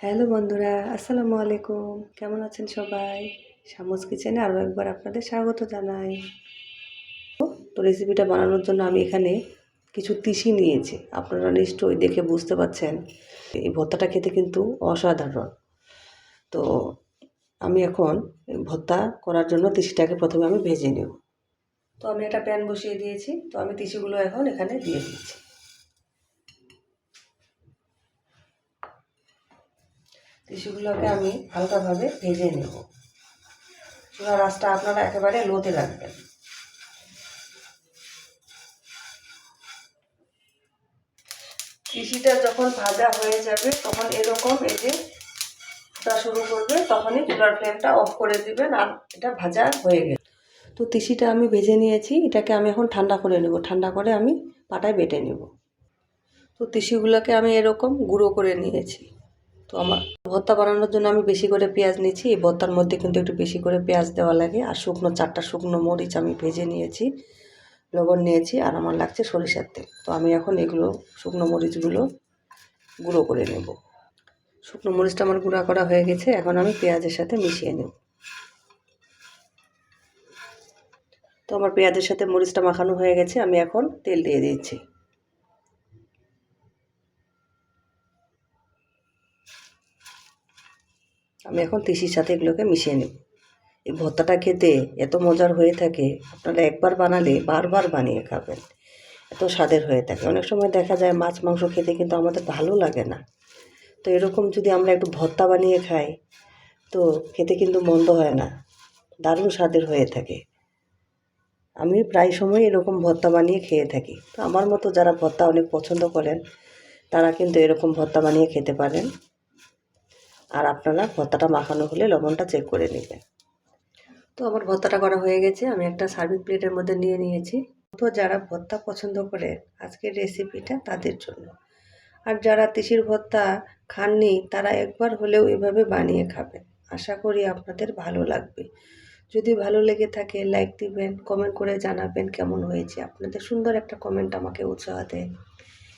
Hello বন্ধুরা, আসসালামু আলাইকুম। কেমন আছেন সবাই? শামুস কিচেনে আরও একবার আপনাদের স্বাগত জানাই। তো রেসিপিটা বানানোর জন্য আমি এখানে কিছু তিসি নিয়েছি। আপনারা নিশ্চয়ই দেখে বুঝতে পারছেন এই ভর্তাটা খেতে কিন্তু অসাধারণ। তো আমি এখন ভর্তা করার জন্য তিসিটাকে প্রথমে আমি ভেজে নেব। তো আমি একটা প্যান বসিয়ে দিয়েছি। তো আমি তিসিগুলো এখন এখানে দিয়ে দিচ্ছি। টিস্যুগুলোকে আমি হালকাভাবে ভেজে নেব। চুলার রাসটা আপনারা একেবারে লোতে রাখবেন। কৃষিটা যখন ভাজা হয়ে যাবে, তখন এরকম এই যে ফোটা শুরু করবে, তখনই চুলার ফ্লেমটা অফ করে দিবেন আর এটা ভাজা হয়ে গেছে তো তিসিটা আমি ভেজে নিয়েছি, এটাকে আমি এখন ঠান্ডা করে নেব। ঠান্ডা করে আমি পাটায় বেটে নেব। তো তিসিগুলোকে আমি এরকম গুঁড়ো করে নিয়েছি। তো আমার ভর্তা বানানোর জন্য আমি বেশি করে পেঁয়াজ নিয়েছি। এই ভর্তার মধ্যে কিন্তু একটু বেশি করে পেঁয়াজ দেওয়া লাগে। আর শুকনো চারটা শুকনো মরিচ আমি ভেজে নিয়েছি, লবণ নিয়েছি, আর আমার লাগছে সরিষার তেল। তো আমি এখন এগুলো শুকনো মরিচগুলো গুঁড়ো করে নেব। শুকনো মরিচটা আমার গুঁড়া করা হয়ে গেছে, এখন আমি পেঁয়াজের সাথে মিশিয়ে নেব। তো আমার পেঁয়াজের সাথে মরিচটা মাখানো হয়ে গেছে, আমি এখন তেল দিয়ে দিচ্ছি। আমি এখন তিসির সাথে এগুলোকে মিশিয়ে নেব। এই ভর্তাটা খেতে এত মজার হয়ে থাকে, আপনারা একবার বানালে বারবার বানিয়ে খাবেন। এত স্বাদের হয়ে থাকে। অনেক সময় দেখা যায় মাছ, মাংস খেতে কিন্তু আমাদের ভালো লাগে না। তো এরকম যদি আমরা একটু ভর্তা বানিয়ে খাই, তো খেতে কিন্তু মন্দ হয় না। দারুণ স্বাদের হয়ে থাকে। আমি প্রায় সময় এরকম ভর্তা বানিয়ে খেয়ে থাকি। তো আমার মতো যারা ভর্তা অনেক পছন্দ করেন, তারা কিন্তু এরকম ভর্তা বানিয়ে খেতে পারেন। আর আপনারা ভর্তাটা মাখানো হলে লবণটা চেক করে নেবেন। তো আমার ভর্তাটা করা হয়ে গেছে, আমি একটা সার্ভিং প্লেটের মধ্যে নিয়ে নিয়েছি। তো যারা ভর্তা পছন্দ করে আজকের রেসিপিটা তাদের জন্য। আর যারা তিসির ভর্তা খাননি, তারা একবার হলেও এভাবে বানিয়ে খাবেন। আশা করি আপনাদের ভালো লাগবে। যদি ভালো লেগে থাকে লাইক দিবেন কমেন্ট করে জানাবেন কেমন হয়েছে। আপনাদের সুন্দর একটা কমেন্ট আমাকে উৎসাহ দেয়।